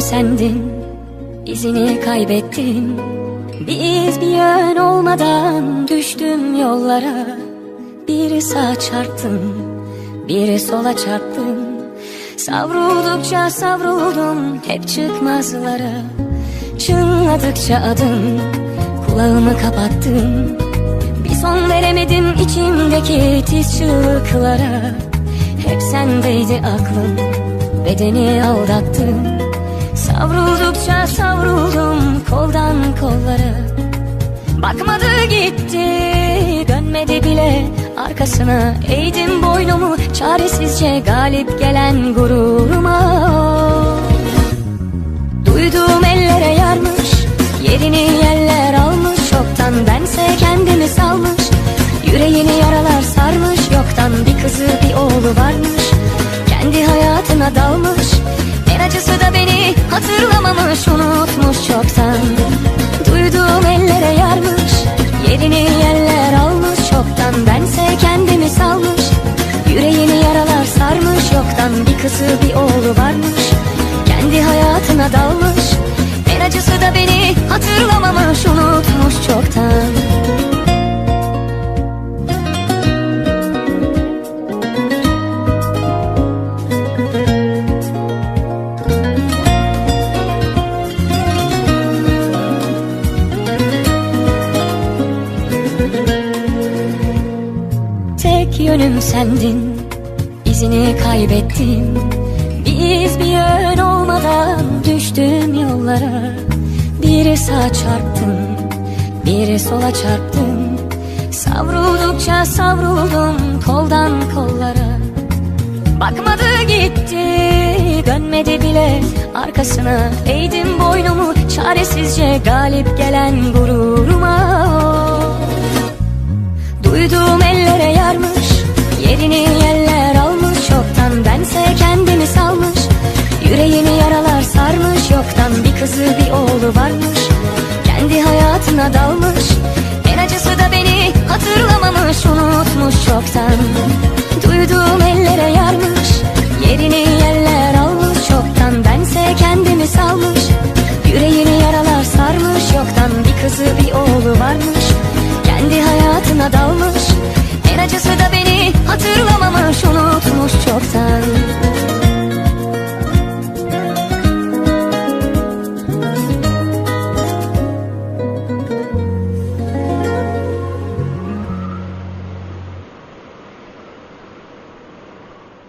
sendin izini kaybettim Biz bir yön olmadan düştüm yollara. Bir sağa çarptım bir sola çarptım. Savruldukça savruldum hep çıkmazlara. Çınladıkça adım kulağımı kapattım. Bir son veremedim içimdeki tiz çığlıklara. Hep sendeydi aklım bedeni aldattım Savruldukça savruldum koldan kollara Bakmadı gitti dönmedi bile arkasına. Eğdim boynumu çaresizce galip gelen gururuma hatırlamamış Unutmuş çoktan. Duyduğum ellere yarmış Yerini yerler almış Çoktan. Bense kendimi salmış Yüreğini yaralar sarmış Yoktan. Bir kızı bir oğlu varmış Kendi hayatına dalmış. En acısı da beni hatırlamamış Unutmuş Yönüm sendin izini kaybettim Biz bir yön olmadan düştüm yollara. Biri sağa çarptım biri sola çarptım. Savruldukça savruldum koldan kollara. Bakmadı gitti dönmedi bile arkasına. Eğdim boynumu çaresizce galip gelen gururuma. Duyduğum ellere dalmış. En acısı da beni hatırlamamış Unutmuş çoktan